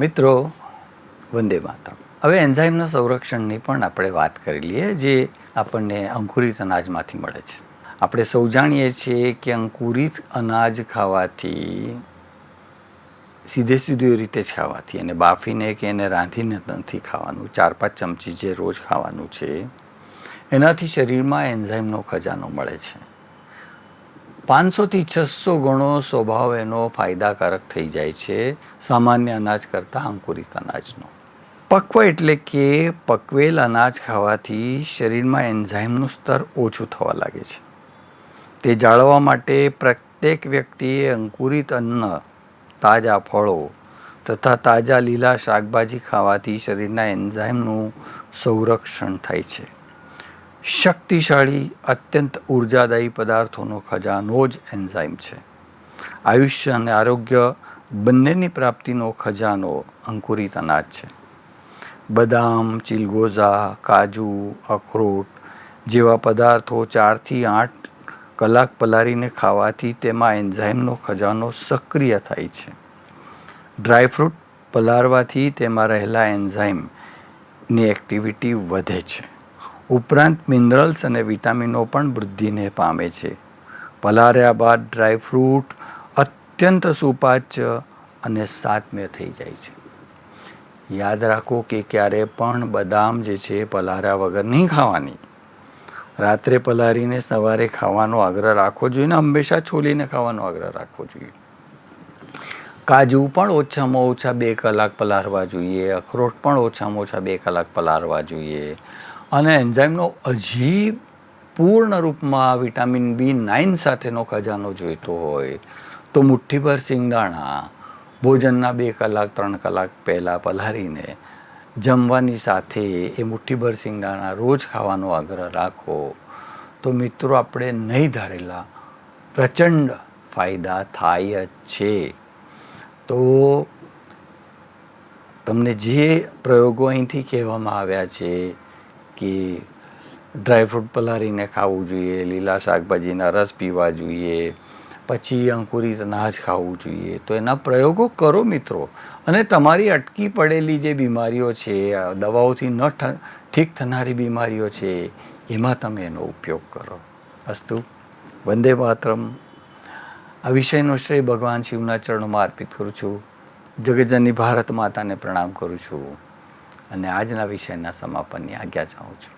મિત્રો, વંદે માતરમ. હવે એન્ઝાઇમના સંરક્ષણની પણ આપણે વાત કરી લઈએ, જે આપણને અંકુરિત અનાજમાંથી મળે છે. આપણે સૌ જાણીએ છીએ કે અંકુરિત અનાજ ખાવાથી, સીધે સીધી રીતે જ ખાવાથી અને બાફીને કે એને રાંધીને નથી ખાવાનું. ચાર પાંચ ચમચી જે રોજ ખાવાનું છે, એનાથી શરીરમાં એન્ઝાઇમનો ખજાનો મળે છે. પાંચસોથી છસો ગણો સ્વભાવ એનો ફાયદાકારક થઈ જાય છે સામાન્ય અનાજ કરતાં અંકુરિત અનાજનો. પક્વ એટલે કે પકવેલ અનાજ ખાવાથી શરીરમાં એન્ઝાઇમનું સ્તર ઓછું થવા લાગે છે. તે જાળવવા માટે પ્રત્યેક વ્યક્તિએ અંકુરિત અન્ન, તાજા ફળો તથા તાજા લીલા શાકભાજી ખાવાથી શરીરના એન્ઝાઇમનું સંરક્ષણ થાય છે. શક્તિશાળી, અત્યંત ઉર્જાદાયી પદાર્થોનો ખજાનો જ એન્ઝાઇમ છે. આયુષ્ય અને આરોગ્ય બંનેની પ્રાપ્તિનો ખજાનો અંકુરિત અનાજ છે. બદામ, ચિલગોઝા, કાજુ, અખરોટ જેવા પદાર્થો ચારથી આઠ કલાક પલાળીને ખાવાથી તેમાં એન્ઝાઇમનો ખજાનો સક્રિય થાય છે. ડ્રાયફ્રૂટ પલાળવાથી તેમાં રહેલા એન્ઝાઇમની એક્ટિવિટી વધે છે. ઉપરાંત મિનરલ્સ અને વિટામિનો પણ વૃદ્ધિને પામે છે. પલાર્યા બાદ ડ્રાયફ્રૂટ અત્યંત સુપાચ્ય અને સાત્મ્ય થઈ જાય છે. યાદ રાખો કે ક્યારે પણ બદામ જે છે પલાર્યા વગર નહીં ખાવાની. રાત્રે પલારીને સવારે ખાવાનો આગ્રહ રાખવો જોઈએ ને હંમેશા છોલીને ખાવાનો આગ્રહ રાખવો જોઈએ. કાજુ પણ ઓછામાં ઓછા બે કલાક પલાળવા જોઈએ, અખરોટ પણ ઓછામાં ઓછા બે કલાક પલાળવા જોઈએ અને એન્ઝાઇમનો હજી પૂર્ણ રૂપમાં વિટામિન બી નાઇન સાથેનો ખજાનો જોઈતો હોય તો મુઠ્ઠીભર સિંગદાણા, ભોજનના બે કલાક, ત્રણ કલાક પહેલાં પલાળીને જમવાની સાથે એ મુઠ્ઠીભર સિંગદાણા રોજ ખાવાનો આગ્રહ રાખો. તો મિત્રો, આપણે નહીં ધારેલા પ્રચંડ ફાયદા થાય જ છે. તો તમને જે પ્રયોગો અહીંથી કહેવામાં આવ્યા છે કે ડ્રાયફ્રૂટ પલાળીને ખાવું જોઈએ, લીલા શાકભાજીના રસ પીવા જોઈએ, પછી અંકુરિત અનાજ ખાવું જોઈએ. તો એના પ્રયોગો કરો મિત્રો. અને તમારી અટકી પડેલી જે બીમારીઓ છે દવાઓથી ન ઠીક થનારી બીમારીઓ છે, એમાં તમે એનો ઉપયોગ કરો. અસ્તુ. વંદે માતરમ. આ વિષયનો શ્રેય ભગવાન શિવના ચરણોમાં અર્પિત કરું છું. જગતજનની ભારત માતાને પ્રણામ કરું છું. અને આજના વિષયના સમાપનની આજ્ઞા ચાહું છું.